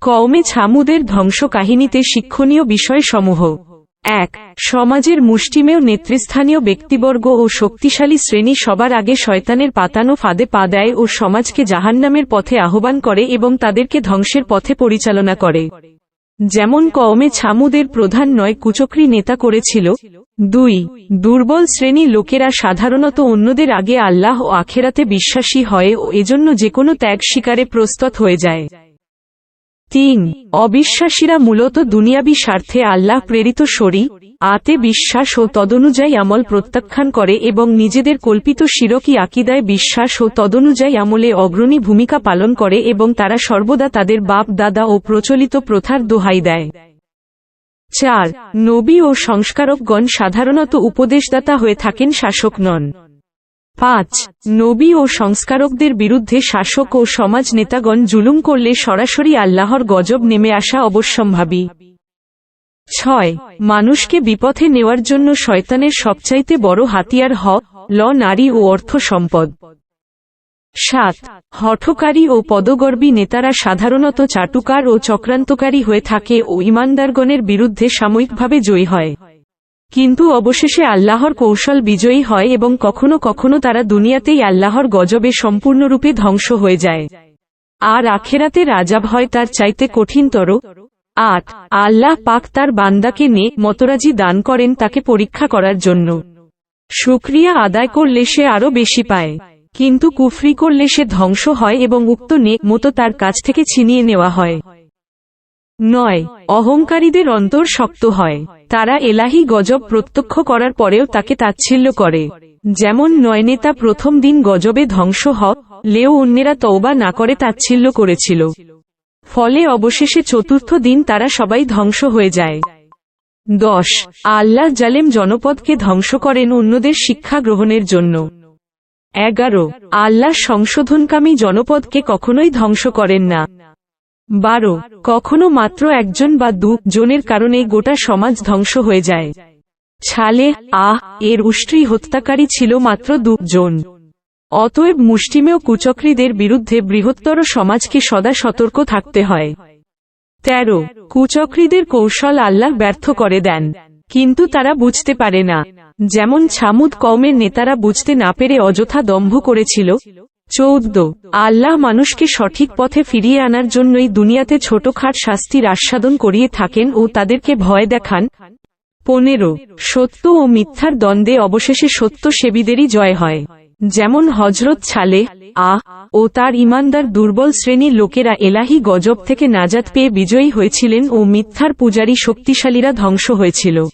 কওমে ছামুদের ধ্বংস কাহিনীতে শিক্ষণীয় বিষয়সমূহ। এক, সমাজের মুষ্টিমেয় নেতৃস্থানীয় ব্যক্তিবর্গ ও শক্তিশালী শ্রেণি সবার আগে শয়তানের পাতানো ফাঁদে পা দেয় ও সমাজকে জাহান্নামের পথে আহ্বান করে এবং তাদেরকে ধ্বংসের পথে পরিচালনা করে। যেমন কওমে ছামুদের প্রধান নয় কুচক্রী নেতা করেছিল। দুই, দুর্বল শ্রেণি লোকেরা সাধারণত অন্যদের আগে আল্লাহ ও আখেরাতে বিশ্বাসী হয় ও এজন্য যেকোনো ত্যাগ শিকারে প্রস্তুত হয়ে যায়। তিন, অবিশ্বাসীরা মূলত দুনিয়াবি স্বার্থে আল্লাহ প্রেরিত শরী, আতে বিশ্বাস ও তদনুযায়ী আমল প্রত্যাখ্যান করে এবং নিজেদের কল্পিত শিরকি আকিদায় বিশ্বাস ও তদনুযায়ী আমলে অগ্রণী ভূমিকা পালন করে এবং তারা সর্বদা তাদের বাপ, দাদা ও প্রচলিত প্রথার দোহাই দেয়। চার, নবী ও সংস্কারকগণ সাধারণত উপদেশদাতা হয়ে থাকেন শাসক নন। পাঁচ, নবী ও সংস্কারকদের বিরুদ্ধে শাসক ও সমাজ নেতাগণ জুলুম করলে সরাসরি আল্লাহর গজব নেমে আসা অবশ্যম্ভাবী। ছয়, মানুষকে বিপথে নেওয়ার জন্য শয়তানের সবচাইতে বড় হাতিয়ার হ ল, নারী ও অর্থ সম্পদ। সাত, হঠকারী ও পদগর্বী নেতারা সাধারণত চাটুকার ও চক্রান্তকারী হয়ে থাকে ও ইমানদারগণের বিরুদ্ধে সাময়িকভাবে জয়ী হয়। কিন্তু অবশেষে আল্লাহর কৌশল বিজয়ী হয় এবং কখনো কখনো তারা দুনিয়াতেই আল্লাহর গজবে সম্পূর্ণরূপে ধ্বংস হয়ে যায়। আর আখেরাতে রাজাব হয় তার চাইতে কঠিনতর। আট, আল্লাহ পাক তার বান্দাকে নে মতরাজি দান করেন তাকে পরীক্ষা করার জন্য। সুক্রিয়া আদায় করলে সে আরও বেশি পায়। কিন্তু কুফরি করলে সে ধ্বংস হয় এবং উক্ত নে মতো তার কাছ থেকে ছিনিয়ে নেওয়া হয়। নয়, অহংকারীদের অন্তর শক্ত হয়। তারা এলাহি গজব প্রত্যক্ষ করার পরেও তাকে তাচ্ছিল্য করে। যেমন নয় নেতা প্রথম দিন গজবে ধ্বংস হ, লেও অন্যেরা তওবা না করে তাচ্ছিল্য করেছিল। ফলে অবশেষে চতুর্থ দিন তারা সবাই ধ্বংস হয়ে যায়। দশ, আল্লাহ জালেম জনপদকে ধ্বংস করেন অন্যদের শিক্ষা গ্রহণের জন্য। এগারো, আল্লাহ সংশোধনকামী জনপদকে কখনোই ধ্বংস করেন না। বারো, কখনো মাত্র একজন বা দু জনের কারণে গোটা সমাজ ধ্বংস হয়ে যায়। ছালে, আহ, এর উষ্ট্রি হত্যাকারী ছিল মাত্র দু জন। অতএব মুষ্টিমেয় কুচক্রীদের বিরুদ্ধে বৃহত্তর সমাজকে সদা সতর্ক থাকতে হয়। তেরো, কুচক্রীদের কৌশল আল্লাহ ব্যর্থ করে দেন। কিন্তু তারা বুঝতে পারে না। যেমন ছামুদ কওমের নেতারা বুঝতে না পেরে অযথা দম্ভ করেছিল চৌদ্দ। আল্লাহ মানুষকে সঠিক পথে ফিরিয়ে আনার জন্যই দুনিয়াতে ছোটখাট শাস্তির আস্বাদন করিয়ে থাকেন ও তাদেরকে ভয় দেখান। পনেরো। সত্য ও মিথ্যার দ্বন্দ্বে অবশেষে সত্য সেবীদেরই জয় হয়। যেমন হজরত ছালে আহ, ও তার ইমানদার দুর্বল শ্রেণির লোকেরা এলাহি গজব থেকে নাজাত পেয়ে বিজয়ী হয়েছিলেন ও মিথ্যার পূজারী শক্তিশালীরা ধ্বংস হয়েছিল।